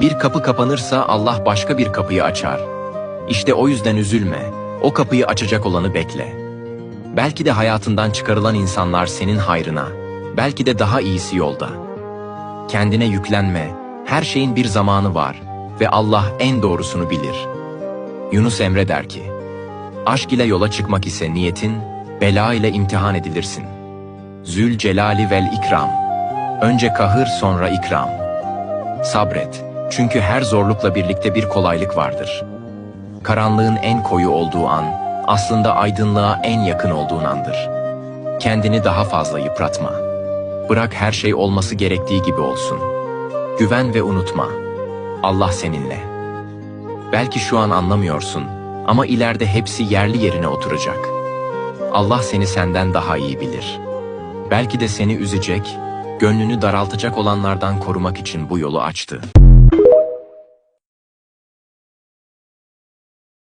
Bir kapı kapanırsa Allah başka bir kapıyı açar. İşte o yüzden üzülme. O kapıyı açacak olanı bekle. Belki de hayatından çıkarılan insanlar senin hayrına. Belki de daha iyisi yolda. Kendine yüklenme. Her şeyin bir zamanı var ve Allah en doğrusunu bilir. Yunus Emre der ki, Aşk ile yola çıkmak ise niyetin, bela ile imtihan edilirsin. Zül celali vel ikram. Önce kahır sonra ikram. Sabret, çünkü her zorlukla birlikte bir kolaylık vardır. Karanlığın en koyu olduğu an, aslında aydınlığa en yakın olduğun andır. Kendini daha fazla yıpratma. Bırak her şey olması gerektiği gibi olsun. Güven ve unutma. Allah seninle. Belki şu an anlamıyorsun ama ileride hepsi yerli yerine oturacak. Allah seni senden daha iyi bilir. Belki de seni üzecek, gönlünü daraltacak olanlardan korumak için bu yolu açtı.